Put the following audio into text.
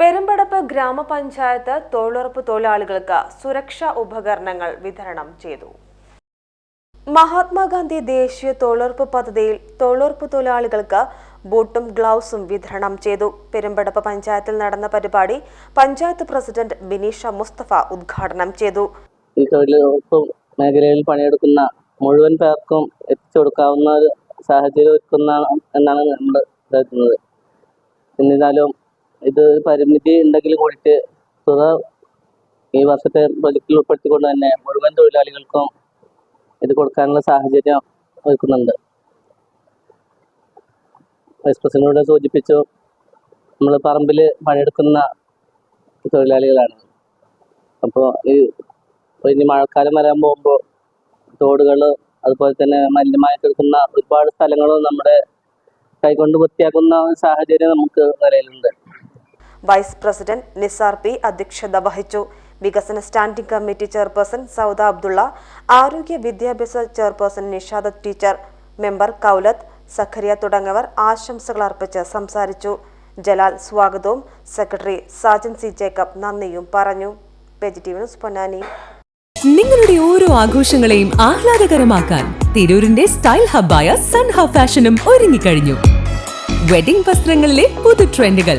പെരുമ്പടപ്പ് ഗ്രാമപഞ്ചായത്ത് തൊഴിലുറപ്പ് തൊഴിലാളികൾക്ക് സുരക്ഷാ ഉപകരണങ്ങൾ വിതരണം ചെയ്തു. മഹാത്മാഗാന്ധി ദേശീയ തൊഴിലുറപ്പ് പദ്ധതിയിൽ തൊഴിലുറപ്പ് തൊഴിലാളികൾക്ക് ബൂട്ടും ഗ്ലൗസും വിതരണം ചെയ്തു. പെരുമ്പടപ്പ് പഞ്ചായത്തിൽ നടന്ന പരിപാടി പഞ്ചായത്ത് പ്രസിഡന്റ് ബിനീഷ മുസ്തഫ ഉദ്ഘാടനം ചെയ്തു. ഈ തൊഴിലുറപ്പ് മേഖലയിൽ പണിയെടുക്കുന്ന മുഴുവൻ പേർക്കും എത്തിച്ചു കൊടുക്കാവുന്ന ഒരു സാഹചര്യം ഒരുക്കുന്ന എന്നാണ് നമ്മൾ കരുതുന്നത്. എന്നിരുന്നാലും ഇത് പരിമിതി ഉണ്ടെങ്കിൽ കൂടിയിട്ട് തുക ഈ വർഷത്തെ പ്രൊജക്റ്റിൽ ഉൾപ്പെടുത്തിക്കൊണ്ട് തന്നെ മുഴുവൻ തൊഴിലാളികൾക്കും ഇത് കൊടുക്കാനുള്ള സാഹചര്യം ഒരുക്കുന്നുണ്ട്. വൈസ് പ്രസിഡന്റിനോട് സൂചിപ്പിച്ചു നമ്മൾ പറമ്പിൽ പണിയെടുക്കുന്ന തൊഴിലാളികളാണ്. അപ്പോൾ ഈ ഇനി മഴക്കാലം വരാൻ പോകുമ്പോൾ തോടുകൾ അതുപോലെ തന്നെ മലിനമായി കിടക്കുന്ന ഒരുപാട് സ്ഥലങ്ങളും നമ്മുടെ കൈകൊണ്ട് വൃത്തിയാക്കുന്ന സാഹചര്യം നമുക്ക് നിലയിലുണ്ട് വൈസ് പ്രസിഡന്റ് നിസാർ പി അധ്യക്ഷത വഹിച്ചു. വികസന standing committee chairperson Sauda Abdulla ആരോഗ്യ വിദ്യാഭ്യാസ chairperson Nishad teacher member Koulath Sakhariya തുടങ്ങിയവർ ആശംസകൾ അർപ്പിച്ച് സംസാരിച്ചു. ജലാൽ സ്വാഗതവും. സെക്രട്ടറി സാജൻ സി ജേക്കബ് നന്ദിയും പറഞ്ഞു. വെജിറ്റീവ് പൊന്നാനി. നിങ്ങളുടെ ഓരോ ആഘോഷങ്ങളെയും ആഹ്ലാദകരമാക്കാൻ തിരൂരിന്റെ സ്റ്റൈൽ ഹബ്ബായ സൺ ഹബ് ഫാഷനും ഒരുങ്ങിക്കഴിഞ്ഞു. വെഡിംഗ് വസ്ത്രങ്ങളിലെ പുതു ട്രെൻഡുകൾ